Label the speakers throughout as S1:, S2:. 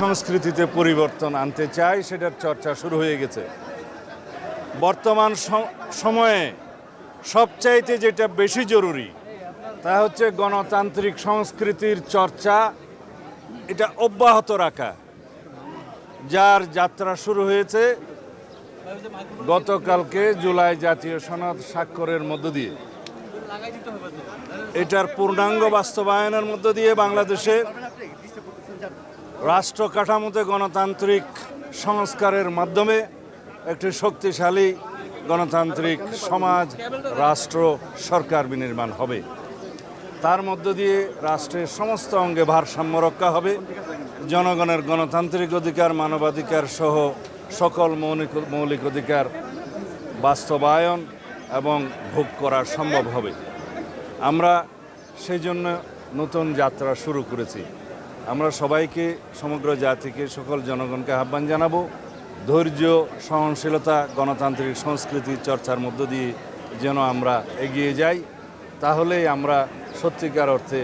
S1: সংস্কৃতিতে পরিবর্তন আনতে চাই, সেটার চর্চা শুরু হয়ে গেছে। বর্তমান সময়ে সবচাইতে যেটা বেশি জরুরি, তা হচ্ছে গণতান্ত্রিক সংস্কৃতির চর্চা, এটা অব্যাহত রাখা। যার যাত্রা শুরু হয়েছে গতকালকে জুলাই জাতীয় সনদ স্বাক্ষরের মধ্য দিয়ে। এটার পূর্ণাঙ্গ বাস্তবায়নের মধ্য দিয়ে বাংলাদেশে রাষ্ট্র কাঠামোতে গণতান্ত্রিক সংস্কারের মাধ্যমে একটি শক্তিশালী গণতান্ত্রিক সমাজ, রাষ্ট্র, সরকার বিনির্মাণ হবে। তার মধ্য দিয়ে রাষ্ট্রের সমস্ত অঙ্গে ভারসাম্য রক্ষা হবে। জনগণের গণতান্ত্রিক অধিকার, মানবাধিকার সহ সকল মৌলিক মৌলিক অধিকার বাস্তবায়ন এবং ভোগ করা সম্ভব হবে। আমরা সেই জন্য নতুন যাত্রা শুরু করেছি। আমরা সবাইকে সমগ্র জাতিকে, সকল জনগণকে আহ্বান জানাব। ধৈর্য, সহনশীলতা, গণতান্ত্রিক সংস্কৃতি চর্চার মধ্য দিয়ে যেন আমরা এগিয়ে যাই তাহলেই আমরা সত্যিকার অর্থে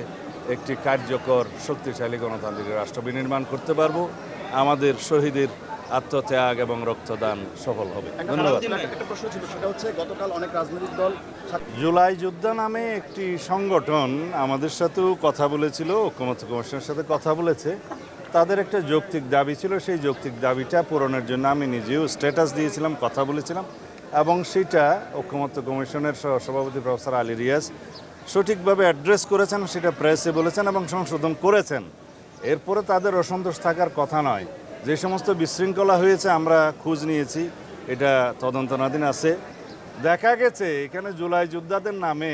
S1: একটি কার্যকর, শক্তিশালী গণতান্ত্রিক রাষ্ট্র বিনির্মাণ করতে পারব। আমাদের শহীদের আত্মত্যাগ এবং রক্তদান সফল হবে। ধন্যবাদ।
S2: একটা প্রশ্ন ছিল সেটা হচ্ছে গতকাল অনেক রাজনৈতিক দল
S1: জুলাই যোদ্ধা নামে একটি সংগঠন আমাদের সাথেও কথা বলেছিল ঐক্যমত্য কমিশনের সাথে কথা বলেছে। তাদের একটা যৌক্তিক দাবি ছিল সেই যৌক্তিক দাবিটা পূরণের জন্য আমি নিজেও স্ট্যাটাস দিয়েছিলাম কথা বলেছিলাম এবং সেটা ঐক্যমত্য কমিশনের সহ- সভাপতি প্রফেসর আলী রিয়াজ সঠিকভাবে অ্যাড্রেস করেছেন সেটা প্রেসে বলেছেন এবং সংশোধন করেছেন। এরপরে তাদের অসন্তোষ থাকার কথা নয়। যে সমস্ত বিশৃঙ্খলা হয়েছে, আমরা খোঁজ নিয়েছি। এটা তদন্তনাধীন আছে। দেখা গেছে, এখানে জুলাই যোদ্ধাদের নামে